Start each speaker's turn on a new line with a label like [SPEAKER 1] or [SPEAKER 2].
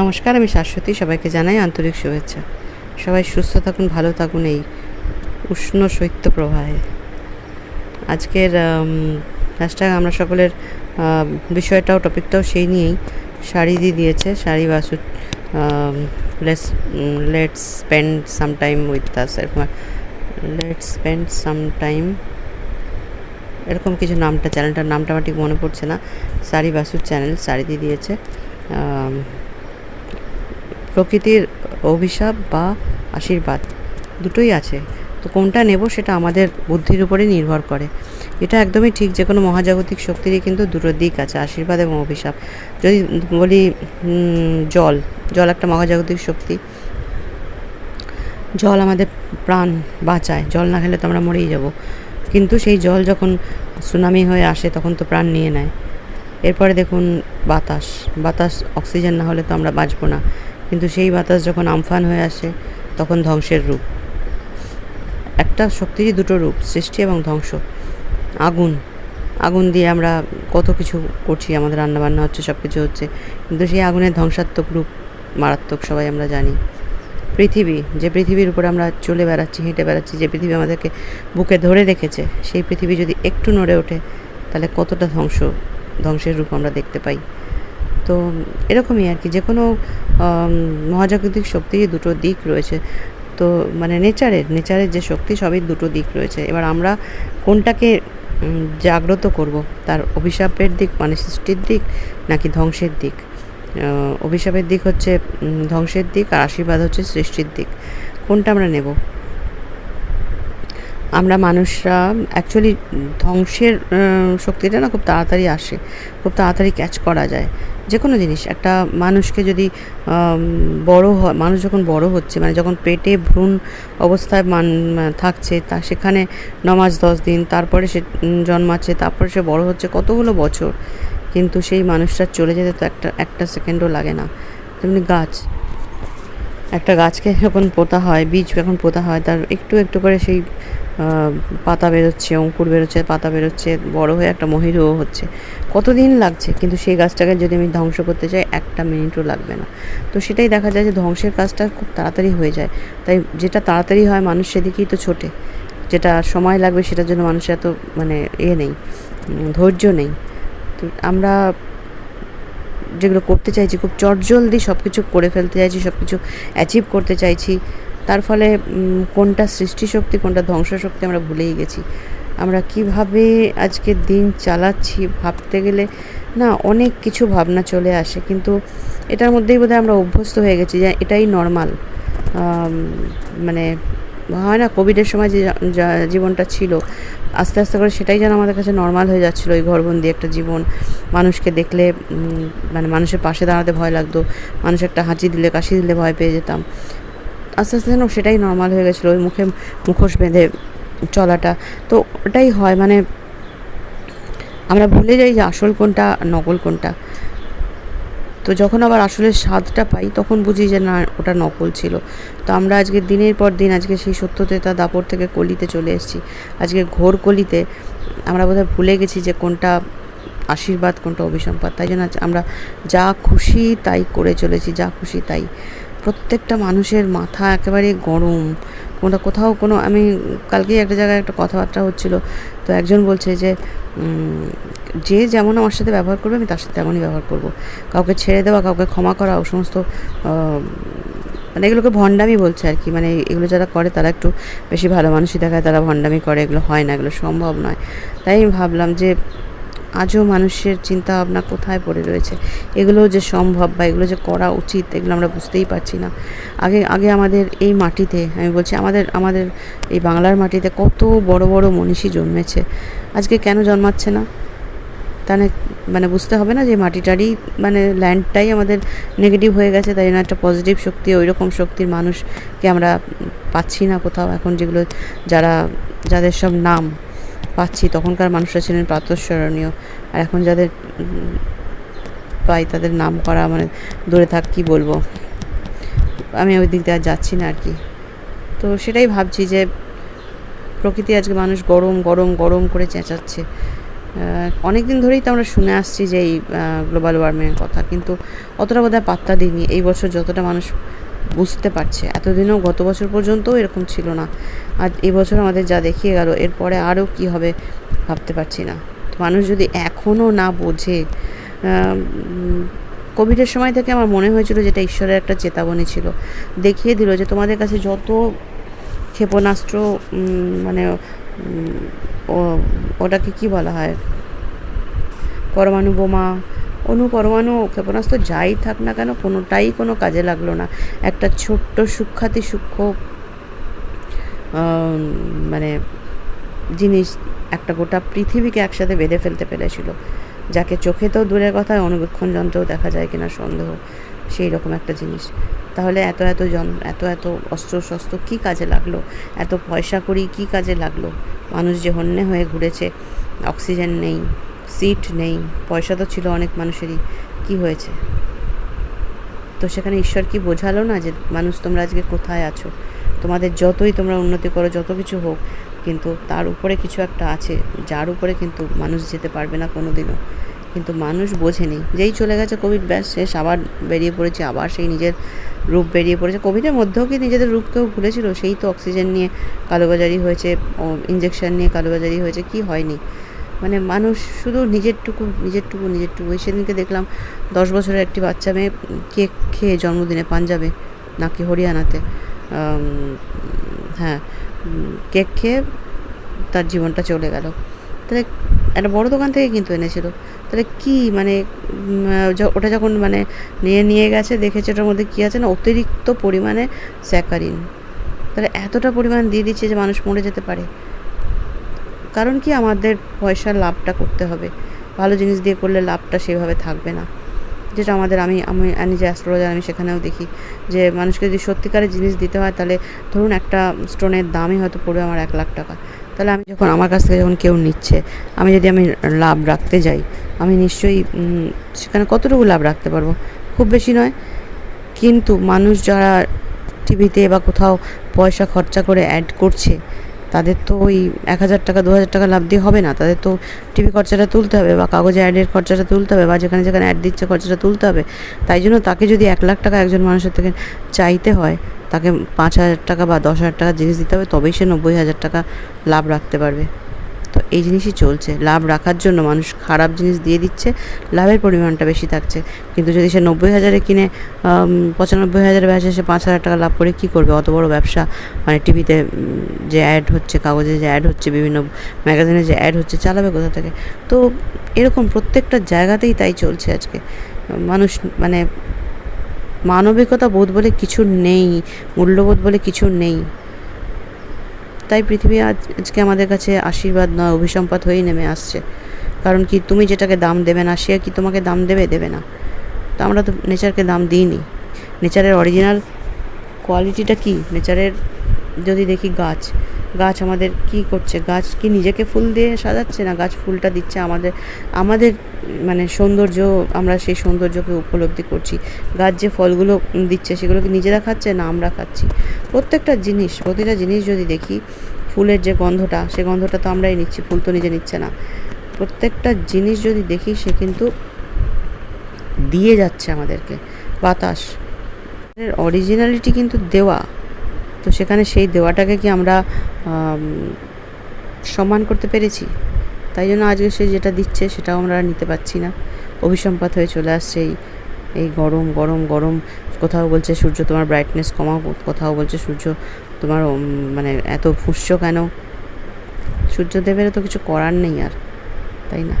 [SPEAKER 1] নমস্কার, আমি শাশ্বতী। সবাইকে জানাই আন্তরিক শুভেচ্ছা। সবাই সুস্থ থাকুন, ভালো থাকুন এই উষ্ণ শৈত্য প্রবাহে আজকের হ্যাশট্যাগ আমরা সকলের বিষয়টাও, টপিকটাও সেই নিয়েই শাড়ি দিয়ে দিয়েছে। Sari Basu let's let's spend some time with Das এরকম লেটস স্পেন্ড সাম টাইম এরকম কিছু নামটা চ্যানেলটার নামটা আমার ঠিক মনে পড়ছে না। শাড়ি বাসুর চ্যানেল শাড়ি দিয়ে দিয়েছে। প্রকৃতির অভিশাপ বা আশীর্বাদ দুটোই আছে। তো কোনটা নেব সেটা আমাদের বুদ্ধির উপরে নির্ভর করে। এটা একদমই ঠিক যে কোনো মহাজাগতিক শক্তিরই কিন্তু দুটো দিক আছে, আশীর্বাদ এবং অভিশাপ। যদি বলি জল জল একটা মহাজাগতিক শক্তি। জল আমাদের প্রাণ বাঁচায়। জল না খেলে তো আমরা মরেই যাব। কিন্তু সেই জল যখন সুনামি হয়ে আসে, তখন তো প্রাণ নিয়ে নেয়। এরপরে দেখুন বাতাস। বাতাস, অক্সিজেন না হলে তো আমরা বাঁচবো না। কিন্তু সেই বাতাস যখন আমফান হয়ে আসে, তখন ধ্বংসের রূপ। একটা শক্তিরই দুটো রূপ, সৃষ্টি এবং ধ্বংস। আগুন। আগুন দিয়ে আমরা কত কিছু করছি, আমাদের রান্নাবান্না হচ্ছে সব কিছু হচ্ছে। কিন্তু সেই আগুনের ধ্বংসাত্মক রূপ মারাত্মক, সবাই আমরা জানি। পৃথিবী, যে পৃথিবীর উপর আমরা চলে বেড়াচ্ছি, হেঁটে বেড়াচ্ছি, যে পৃথিবী আমাদেরকে বুকে ধরে রেখেছে, সেই পৃথিবী যদি একটু নড়ে ওঠে, তাহলে কতটা ধ্বংস, ধ্বংসের রূপ আমরা দেখতে পাই। তো এরকমই আর কি যে কোনো মহাজাগতিক শক্তিরই দুটো দিক রয়েছে। তো মানে নেচারের নেচারের যে শক্তি সবই দুটো দিক রয়েছে। এবার আমরা কোনটাকে জাগ্রত করব? তার অভিশাপের দিক মানে সৃষ্টির দিক, নাকি ধ্বংসের দিক? অভিশাপের দিক হচ্ছে ধ্বংসের দিক আর আশীর্বাদ হচ্ছে সৃষ্টির দিক। কোনটা আমরা নেব? আমরা মানুষরা অ্যাকচুয়ালি ধ্বংসের শক্তিটা না খুব তাড়াতাড়ি আসে। খুব তাড়াতাড়ি ক্যাচ করা যায়। যে কোনো জিনিস, একটা মানুষকে যদি বড় হয় মানুষ যখন বড় হচ্ছে মানে যখন পেটে ভ্রূণ অবস্থায় মান থাকছে, তা সেখানে নমাজ দশ দিন, তারপরে সে জন্মাচ্ছে, তারপরে সে বড় হচ্ছে, কতগুলো বছর? কিন্তু সেই মানুষটা চলে যেতে তো একটা একটা সেকেন্ডও লাগে না। তেমনি গাছ। একটা গাছকে যখন পোতা হয়, বীজ যখন পোতা হয়, তার একটু একটু করে সেই পাতা বেরোচ্ছে, অঙ্কুর বেরোচ্ছে, পাতা বেরোচ্ছে, বড় হয়ে একটা মহিরও হচ্ছে। কতদিন লাগছে? কিন্তু সেই গাছটাকে যদি আমি ধ্বংস করতে চাই, একটা মিনিটও লাগবে না। তো সেটাই দেখা যায় যে ধ্বংসের কাজটা খুব তাড়াতাড়ি হয়ে যায়। তাই যেটা তাড়াতাড়ি হয়, মানুষ সেদিকেই তো ছোটে। যেটা সময় লাগবে, সেটার জন্য মানুষের এত মানে এ নেই, ধৈর্য নেই। তো আমরা যেগুলো করতে চাইছি, খুব চটজলদি সব কিছু করে ফেলতে চাইছি সব কিছু অ্যাচিভ করতে চাইছি। তার ফলে কোনটা সৃষ্টি শক্তি কোনটা ধ্বংস শক্তি আমরা ভুলেই গেছি। আমরা কীভাবে আজকে দিন চালাচ্ছি ভাবতে গেলে, না, অনেক কিছু ভাবনা চলে আসে। কিন্তু এটার মধ্যেই বোধহয় আমরা অভ্যস্ত হয়ে গেছি যে এটাই নর্মাল মানে হয় না কোভিডের সময় যা- জীবনটা ছিল আস্তে আস্তে করে সেটাই যেন আমাদের কাছে নর্মাল হয়ে যাচ্ছিল, ওই ঘরবন্দি একটা জীবন। মানুষকে দেখলে মানে মানুষের পাশে দাঁড়াতে ভয় লাগতো, মানুষ একটা হাঁচি দিলে, কাশি দিলে ভয় পেয়ে যেতাম। আস্তে আস্তে যেন সেটাই নর্মাল হয়ে গেছিল, ওই মুখে মুখোশ বেঁধে চলাটা। তো ওটাই হয় মানে আমরা ভুলে যাই যে আসল কোনটা, নকল কোনটা। তো যখন আবার আসলে স্বাদটা পাই, তখন বুঝি যে না, ওটা নকল ছিল। তো আমরা আজকে দিনের পর দিন আজকে সেই সত্যতেতা দাপর থেকে কলিতে চলে এসেছি। আজকে ঘোর কলিতে আমরা বোধহয় ভুলে গেছি যে কোনটা আশীর্বাদ, কোনটা অভিসম্পাদ তাই জন্য আমরা যা খুশি তাই করে চলেছি, যা খুশি তাই। প্রত্যেকটা মানুষের মাথা একেবারে গরম। কোনটা কোথাও কোনো, আমি কালকেই একটা জায়গায় একটা কথাবার্তা হচ্ছিল, তো একজন বলছে যে যে যেমন আমার সাথে ব্যবহার করবে আমি তার সাথে তেমনই ব্যবহার করব। কাউকে ছেড়ে দেওয়া, কাউকে ক্ষমা করা, ও সমস্ত মানে এগুলোকে ভণ্ডামি বলছে আর কি মানে এগুলো যারা করে তারা একটু বেশি ভালো মানুষই দেখায়, তারা ভণ্ডামি করে, এগুলো হয় না, এগুলো সম্ভব নয়। তাই আমি ভাবলাম যে আজও মানুষের চিন্তা ভাবনা কোথায় পড়ে রয়েছে? এগুলো যে সম্ভব বা এগুলো যে করা উচিত, এগুলো আমরা বুঝতেই পারছি না। আগে আগে আমাদের এই মাটিতে, আমি বলছি আমাদের আমাদের এই বাংলার মাটিতে কত বড় বড় মনীষী জন্মেছে। আজকে কেন জন্মাচ্ছে না? তাহলে মানে বুঝতে হবে না যে মাটিটারই মানে ল্যান্ডটাই আমাদের নেগেটিভ হয়ে গেছে, তাই জন্য একটা পজিটিভ শক্তি ওই রকম শক্তির মানুষকে আমরা পাচ্ছি না কোথাও। এখন যেগুলো যারা, যাদের সব নাম পাচ্ছি, তখনকার মানুষরা ছিলেন প্রাতঃস্মরণীয়। আর এখন যাদের পাই তাদের নাম করা মানে দূরে থাক, কি বলব? আমি ওই দিক দিয়ে আর যাচ্ছি না আর কি। তো সেটাই ভাবছি যে, প্রকৃতি আজকে মানুষ গরম গরম গরম করে চেঁচাচ্ছে। অনেক দিন ধরেই তো আমরা শুনে আসছি যে এই গ্লোবাল ওয়ার্মিংয়ের কথা। কিন্তু অতটা বোধহয় পাত্তা দিইনি। এই বছর যতটা মানুষ বুঝতে পারছে। এতদিনও গত বছর পর্যন্তও এরকম ছিল না। আর এই বছর আমাদের যা দেখিয়ে গেল, এরপরে আরও কী হবে ভাবতে পারছি না। মানুষ যদি এখনও না বোঝে কোভিডের সময় থেকে আমার মনে হয়েছিল যেটা ঈশ্বরের একটা চেতাবনী ছিল। দেখিয়ে দিল যে তোমাদের কাছে যত ক্ষেপণাস্ত্র মানে ওটাকে কি বলা হয়? পরমাণু বোমা অনু পরমাণু ক্ষেপণাস্ত্র যাই থাক না কেন, কোনোটাই কোনো কাজে লাগল না। একটা ছোট্ট সূক্ষাতি সূক্ষ্ম মানে জিনিস একটা গোটা পৃথিবীকে একসাথে বেঁধে ফেলতে পেরেছিল, যাকে চোখে তো দূরের কথা অনুবীক্ষণ যন্ত্রেও দেখা যায় কিনা সন্দেহ, সেই রকম একটা জিনিস। তাহলে এত এত জন এত এত অস্ত্র শস্ত্র কী কাজে লাগল? এত পয়সা করি কী কাজে লাগল? মানুষ যে হন্যে হয়ে ঘুরেছে, অক্সিজেন নেই। সিট নেই, পয়সা তো ছিল অনেক মানুষেরই, কি হয়েছে? তো সেখানে ঈশ্বর কি বোঝালো না যে মানুষ তোমরা আজকে কোথায় আছো? তোমাদের যতই তোমরা উন্নতি করো, যত কিছু হোক, কিন্তু তার উপরে কিছু একটা আছে, যার উপরে কিন্তু মানুষ যেতে পারবে না কোনো দিনও কিন্তু মানুষ বোঝেনি যেই চলে গেছে কোভিড, ব্যাস, শেষ, আবার বেরিয়ে পড়েছে, আবার সেই নিজের রূপ বেরিয়ে পড়েছে। কোভিডের মধ্যেও কি নিজেদের রূপ কেউ ভুলেছিল? সেই তো অক্সিজেন নিয়ে কালোবাজারি হয়েছে ইঞ্জেকশন নিয়ে কালোবাজারি হয়েছে, কি হয়নি? মানে মানুষ শুধু নিজেরটুকু নিজেরটুকু নিজেরটুকু। ওই সেদিনকে দেখলাম দশ বছরের একটি বাচ্চা মেয়ে কেক খেয়ে জন্মদিনে পাঞ্জাবে, নাকি হরিয়ানাতে। হ্যাঁ কেক খেয়ে তার জীবনটা চলে গেল। তাহলে একটা বড় দোকান থেকে কিন্তু এনেছিল। তাহলে কি মানে ওটা যখন মানে নিয়ে নিয়ে গেছে, দেখেছে, ওটার মধ্যে কী আছে না, অতিরিক্ত পরিমাণে স্যাকারিন। তাহলে এতটা পরিমাণ দিয়ে দিচ্ছে যে মানুষ মরে যেতে পারে। কারণ কি আমাদের পয়সার লাভটা করতে হবে। ভালো জিনিস দিয়ে করলে লাভটা সেভাবে থাকবে না। যেটা আমাদের আমি আমি যে অ্যাস্ট্রোলজার আমি সেখানেও দেখি যে মানুষকে যদি সত্যিকারের জিনিস দিতে হয় তাহলে ধরুন একটা স্টোনের দামই হয়তো পড়বে আমার এক লাখ টাকা। তাহলে আমি যখন আমার কাছ থেকে যখন কেউ নিচ্ছে, আমি যদি আমি লাভ রাখতে যাই, আমি নিশ্চয়ই সেখানে কতটুকু লাভ রাখতে পারব? খুব বেশি নয়। কিন্তু মানুষ যারা টিভিতে বা কোথাও পয়সা খরচা করে অ্যাড করছে তাদের তো ওই এক হাজার টাকা, দু হাজার টাকা লাভ দিয়ে হবে না। তাদের তো টিভি খরচাটা তুলতে হবে বা কাগজে অ্যাডের খরচাটা তুলতে হবে বা যেখানে যেখানে অ্যাড দিচ্ছে খরচাটা তুলতে হবে। তাই জন্য তাকে যদি এক লাখ টাকা একজন মানুষের থেকে চাইতে হয়, তাকে পাঁচ হাজার টাকা বা দশ হাজার টাকা জিনিস দিতে হবে, তবেই সে নব্বই হাজার টাকা লাভ রাখতে পারবে। তো এই জিনিসই চলছে। লাভ রাখার জন্য মানুষ খারাপ জিনিস দিয়ে দিচ্ছে, লাভের পরিমাণটা বেশি থাকছে। কিন্তু যদি সে নব্বই হাজারে কিনে পঁচানব্বই হাজারে বেচে সে পাঁচ হাজার টাকা লাভ করে কী করবে? অত বড় ব্যবসা? মানে টিভিতে যে অ্যাড হচ্ছে, কাগজে যে অ্যাড হচ্ছে, বিভিন্ন ম্যাগাজিনে যে অ্যাড হচ্ছে, চালাবে কোথা থেকে? তো এরকম প্রত্যেকটা জায়গাতেই তাই চলছে আজকে। মানুষ মানে মানবিকতা বোধ বলে কিছু নেই, মূল্যবোধ বলে কিছু নেই। তাই পৃথিবী আজ, আজকে আমাদের কাছে আশীর্বাদ নয় অভিসম্পাত হয়েই নেমে আসছে। কারণ কি, তুমি যেটাকে দাম দেবে না, সে কি তোমাকে দাম দেবে? দেবে না। তো আমরা তো নেচারকে দাম দিইনি। নেচারের অরিজিনাল কোয়ালিটিটা কি? নেচারের যদি দেখি গাছ গাছ আমাদের কি করছে? গাছ কি নিজেকে ফুল দিয়ে সাজাচ্ছে না গাছ ফুলটা দিচ্ছে আমাদের আমাদের মানে সৌন্দর্য, আমরা সেই সৌন্দর্যকে উপলব্ধি করছি। গাছ যে ফলগুলো দিচ্ছে সেগুলো কি নিজেরা খাচ্ছে না আমরা খাচ্ছি? প্রত্যেকটা জিনিস, প্রতিটা জিনিস যদি দেখি, ফুলের যে গন্ধটা, সে গন্ধটা তো আমরাই নিচ্ছি, ফুল তো নিজে নিচ্ছে না। প্রত্যেকটা জিনিস যদি দেখি, সে কিন্তু দিয়ে যাচ্ছে আমাদেরকে। বাতাস। অরিজিনালিটি কিন্তু দেওয়া। তো সেখানে সেই দেওয়াটাকে কি আমরা সম্মান করতে পেরেছি? তাই জন্য আজকে সে যেটা দিচ্ছে সেটাও আমরা নিতে পারছি না। অভিসম্পাত হয়ে চলে আসছে এই এই গরম গরম গরম। কোথাও বলছে সূর্য তোমার ব্রাইটনেস কমাও, কোথাও বলছে সূর্য তোমার মানে এত ফুসছো কেন? সূর্যদেবের তো কিছু করার নেই আর, তাই না?